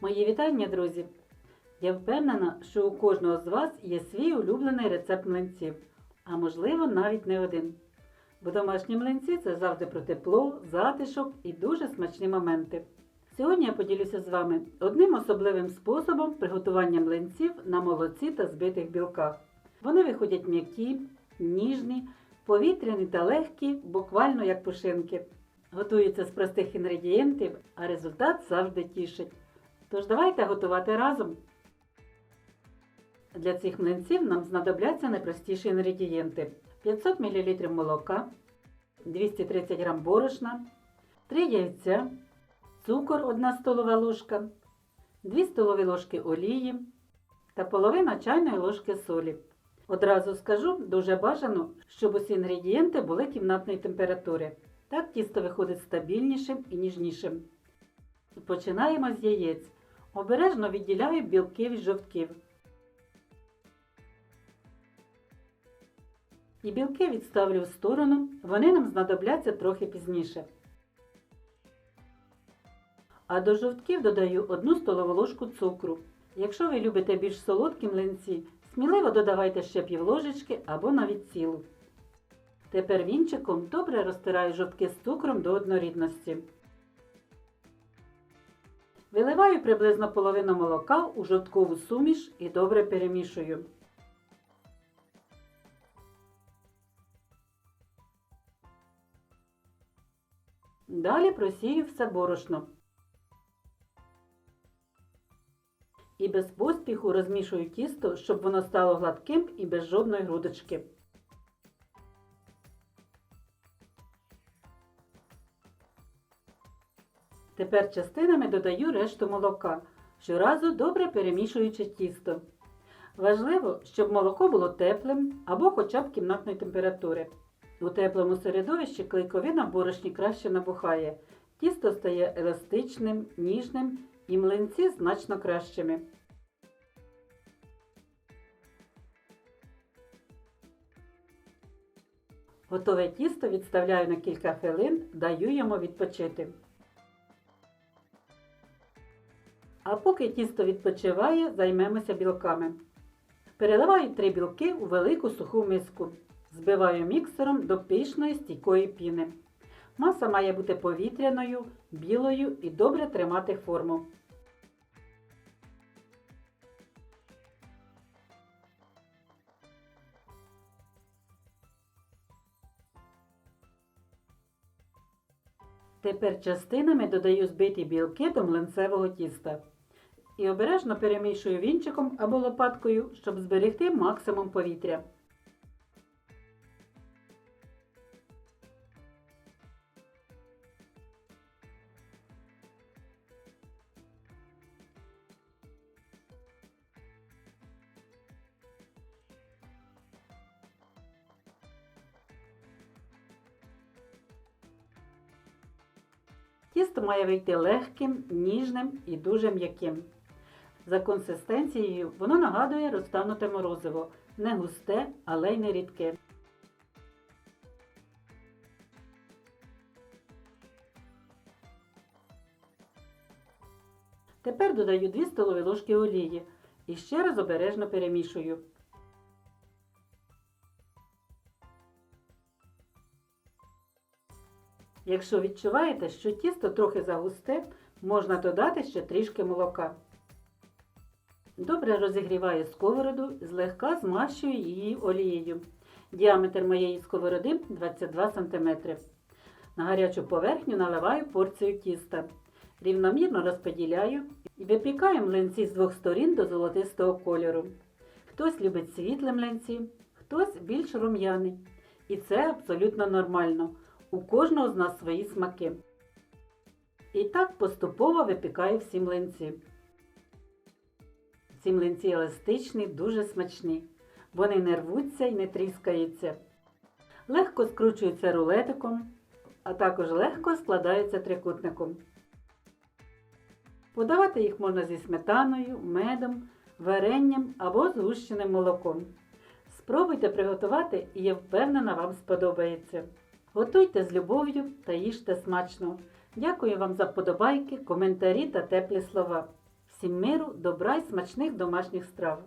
Мої вітання, друзі! Я впевнена, що у кожного з вас є свій улюблений рецепт млинців, а можливо навіть не один. Бо домашні млинці це завжди про тепло, затишок і дуже смачні моменти. Сьогодні я поділюся з вами одним особливим способом приготування млинців на молоці та збитих білках. Вони виходять м'які, ніжні, повітряні та легкі, буквально як пушинки. Готуються з простих інгредієнтів, а результат завжди тішить. Тож давайте готувати разом. Для цих млинців нам знадобляться найпростіші інгредієнти: 500 мл молока, 230 г борошна, 3 яйця, цукор 1 столова ложка, 2 столові ложки олії та половина чайної ложки солі. Одразу скажу, дуже бажано, щоб усі інгредієнти були кімнатної температури. Так тісто виходить стабільнішим і ніжнішим. Починаємо з яєць. Обережно відділяю білки від жовтків. І білки відставлю в сторону, вони нам знадобляться трохи пізніше. А до жовтків додаю 1 столову ложку цукру. Якщо ви любите більш солодкі млинці, сміливо додавайте ще півложечки або навіть цілу. Тепер вінчиком добре розтираю жовтки з цукром до однорідності. Виливаю приблизно половину молока у жовткову суміш і добре перемішую. Далі просію все борошно. І без поспіху розмішую тісто, щоб воно стало гладким і без жодної грудочки. Тепер частинами додаю решту молока, щоразу добре перемішуючи тісто. Важливо, щоб молоко було теплим або хоча б кімнатної температури. У теплому середовищі клейковина в борошні краще набухає. Тісто стає еластичним, ніжним і млинці значно кращими. Готове тісто відставляю на кілька хвилин, даю йому відпочити. А поки тісто відпочиває, займемося білками. Переливаю три білки у велику суху миску. Збиваю міксером до пишної стійкої піни. Маса має бути повітряною, білою і добре тримати форму. Тепер частинами додаю збиті білки до млинцевого тіста. І обережно перемішую вінчиком або лопаткою, щоб зберегти максимум повітря. Тісто має вийти легким, ніжним і дуже м'яким. За консистенцією воно нагадує розтануте морозиво, не густе, але й не рідке. Тепер додаю 2 столові ложки олії і ще раз обережно перемішую. Якщо відчуваєте, що тісто трохи загусте, можна додати ще трішки молока. Добре розігріваю сковороду, злегка змащую її олією. Діаметр моєї сковороди 22 см. На гарячу поверхню наливаю порцію тіста. Рівномірно розподіляю і випікаю млинці з двох сторін до золотистого кольору. Хтось любить світлі млинці, хтось більш рум'яний. І це абсолютно нормально. У кожного з нас свої смаки. І так поступово випікаю всі млинці. Ці млинці еластичні, дуже смачні. Вони не рвуться і не тріскаються. Легко скручуються рулетиком, а також легко складаються трикутником. Подавати їх можна зі сметаною, медом, варенням або згущеним молоком. Спробуйте приготувати і я впевнена, вам сподобається. Готуйте з любов'ю та їжте смачно. Дякую вам за вподобайки, коментарі та теплі слова. Всім миру, добра й смачних домашніх страв!